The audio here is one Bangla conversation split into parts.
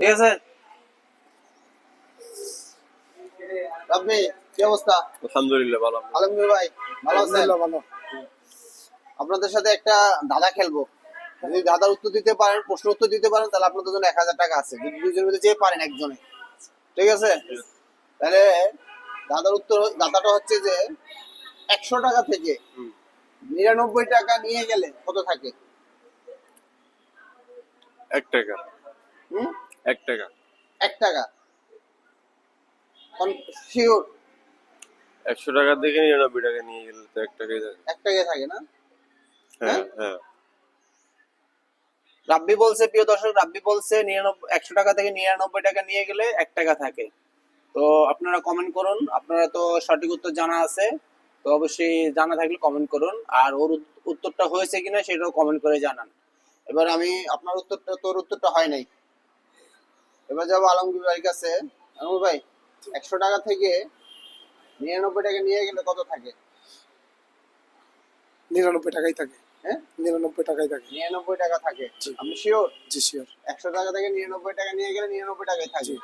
ঠিক আছে? আপনি কি অবস্থা? আলহামদুলিল্লাহ ভালো আলমগীর ভাই ভালো আছেন? ভালো। আপনাদের সাথে একটা দাদা খেলব। যদি দাদার উত্তর দিতে পারেন প্রশ্ন উত্তর দিতে পারেন তাহলে আপনাদের জন্য এক হাজার টাকা আছে। যদি দুজনের মধ্যে যে পারেন একজনে। ঠিক আছে? তাহলে দাদার উত্তর দাদাটা হচ্ছে যে একশো টাকা থেকে নিরানব্বই টাকা নিয়ে গেলে কত থাকে? এক টাকা। হুম? এক টাকা। এক টাকা। শিওর একশো টাকার দিকে নিরানব্বই টাকা নিয়ে গেলে তো এক টাকাই থাকে। এক থাকে না? হ্যাঁ হ্যাঁ? রাব্বি বলছে প্রিয় দর্শক রাব্বি বলছে নিরানব্বই একশো টাকা থেকে নিরানব্বই টাকা নিয়ে গেলে এক টাকা থাকে। তো আপনারা কমেন্ট করুন। আপনারা তো সঠিক উত্তর জানা আছে। তো অবশ্যই জানা থাকলে কমেন্ট করুন। আর ওর উত্তরটা হয়েছে কিনা সেটাও কমেন্ট করে জানান। এবার আমি আপনার উত্তরটা তোর উত্তরটা হয় নাই। এবার যাব আলমগীর ভাইয়ের কাছে। আলমগীর ভাই একশো টাকা থেকে নিরানব্বই টাকা নিয়ে গেলে কত থাকে? নিরানব্বই টাকাই থাকে। হ্যাঁ? নিরানব্বই টাকাই থাকে। নিরানব্বই টাকা থাকে। আমি শিওর জি শিওর একশো টাকা থেকে নিরানব্বই টাকা নিয়ে গেলে নিরানব্বই টাকায় থাকে।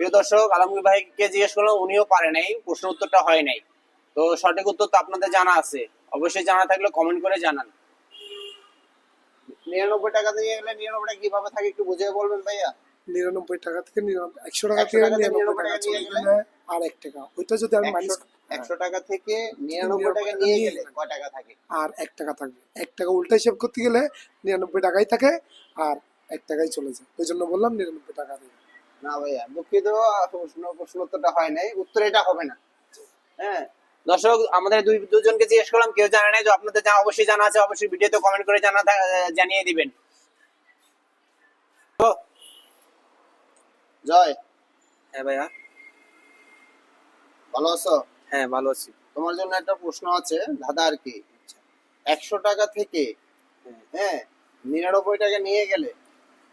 প্রিয় দর্শক আলমগীর ভাইকে জিজ্ঞেস করলাম উনিও পারে নাই প্রশ্ন উত্তরটা হয় নাই। তো সঠিক উত্তর তো আপনাদের জানা আছে। অবশ্যই জানা থাকলে কমেন্ট করে জানান। নিরানব্বই টাকা দিয়ে গেলে নিরানব্বই টাকা কীভাবে থাকে একটু বুঝিয়ে বলবেন ভাইয়া? নিরানব্বই টাকা থেকে নিরানব্বই একশো টাকা থেকে নিরানব্বই টাকা চলে গেলে আর এক টাকা। ওইটা যদি আমি মাইনাস একশো- একশো টাকা থেকে নিরানব্বই টাকা নিয়ে গেলে কয় টাকা থাকে? আর এক টাকা থাকবে। এক টাকা উল্টা হিসাব করতে গেলে নিরানব্বই টাকাই থাকে আর এক টাকাই চলে যায়। ওই জন্য বললাম নিরানব্বই টাকা দেবে না ভাইয়া দুঃখিত প্রশ্ন প্রশ্ন উত্তরটা হয় নাই। উত্তর এটা হবে না। হ্যাঁ দর্শক আমাদের দুই দুজনকে জিজ্ঞেস করলাম কেউ জানে নাই যে আপনাদের জানা অবশ্যই জানা আছে অবশ্যই ভিডিওতে কমেন্ট করে জানা জানিয়ে দিবেন। তো, জয়। হ্যাঁ ভাইয়া। ভালো আছো? হ্যাঁ ভালো আছি। তোমার জন্য একটা প্রশ্ন আছে দাদা আর কি। একশো টাকা থেকে হ্যাঁ। নিরানব্বই টাকা নিয়ে গেলে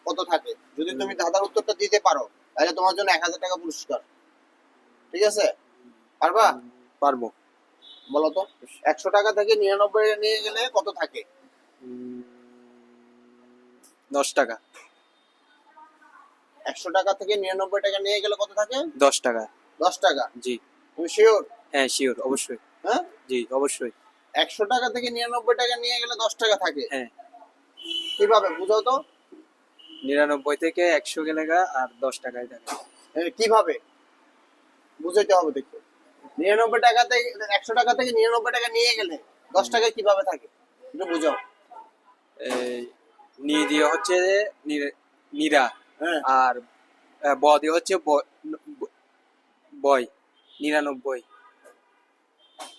কত থাকে? যদি তুমি দাদার উত্তরটা দিতে পারো তাহলে তোমার জন্য এক হাজার টাকা পুরস্কার। ঠিক আছে? পারবা? পারব। বলো তো একশো টাকা থেকে নিরানব্বই টাকা নিয়ে গেলে কত থাকে? দশ টাকা। একশো টাকা থেকে নিরানব্বই টাকা নিয়ে গেলে কত থাকে? দশ টাকা। দশ টাকা? জি। তুমি শিওর হ্যাঁ শিওর অবশ্যই। হ্যাঁ? জি অবশ্যই। একশো টাকা থেকে নিরানব্বই টাকা নিয়ে গেলে দশ টাকা থাকে? হ্যাঁ। কীভাবে বুঝো তো? নিরানব্বই থেকে একশো গেলে গা আর দশ টাকায় থাকে। কীভাবে? বুঝাইতে হবে দেখো। নিরানব্বই টাকা থেকে একশো টাকা থেকে নিরানব্বই টাকা নিয়ে গেলে দশ টাকা কীভাবে থাকে? একটু বুঝাও। নি দিয়ে হচ্ছে নির- হ্যাঁ। আর ব দিয়ে হচ্ছে বয় নিরানব্বই।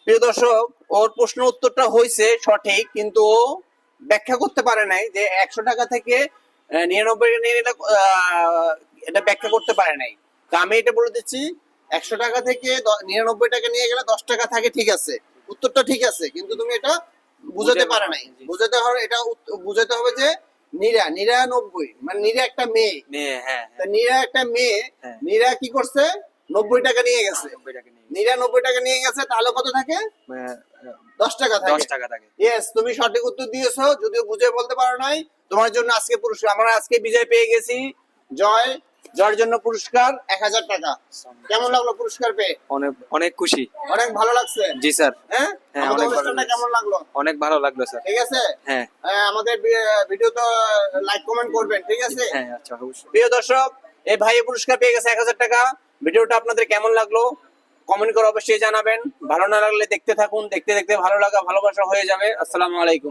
প্রিয় দর্শক ওর প্রশ্ন উত্তরটা হয়েছে সঠিক কিন্তু ও ব্যাখ্যা করতে পারে নাই যে একশো টাকা থেকে নিরানব্বই টাকা নিয়ে এটা ব্যাখ্যা করতে পারে নাই। তো আমি এটা বলে দিচ্ছি একশো টাকা থেকে নিরানব্বই টাকা নিয়ে গেলে দশ টাকা থাকে ঠিক আছে। উত্তরটা ঠিক আছে কিন্তু তুমি এটা বুঝাতে পারে নাই। বুঝাতে হবে এটা বুঝাতে হবে যে নীরা নিরানব্বই মানে নীরা একটা মেয়ে। হ্যাঁ নীরা একটা মেয়ে হ্যাঁ। নীরা কি করছে? নব্বই টাকা নিয়ে গেছে। নব্বই নিরানব্বই টাকা নিয়ে গেছে তাহলে কত থাকে? দশ টাকা থাকে। দশ টাকা থাকে। ইয়েস তুমি সঠিক উত্তর দিয়েছ যদিও বুঝে বলতে পারো নাই। তোমার জন্য আজকে পুরস্কার আমরা আজকে বিজয় পেয়ে গেছি। জয় জয়ের জন্য পুরস্কার এক হাজার টাকা। কেমন লাগল পুরস্কার পেয়ে? অনেক অনেক খুশি। অনেক ভালো লাগছে? জি স্যার। হ্যাঁ? হ্যাঁ, অনেক। কেমন লাগল? অনেক ভালো লাগল স্যার। ঠিক আছে? হ্যাঁ। হ্যাঁ, আমাদের ভিডিও তো লাইক কমেন্ট করবেন ঠিক আছে? হ্যাঁ আচ্ছা অবশ্যই। প্রিয় দর্শক এই ভাই পুরস্কার পেয়ে গেছে এক হাজার টাকা। ভিডিওটা আপনাদের কেমন লাগল? কমেন্ট করে অবশ্যই জানাবেন। ভালো না লাগলে দেখতে থাকুন দেখতে দেখতে ভালো লাগা ভালোবাসা হয়ে যাবে। আসসালামু আলাইকুম।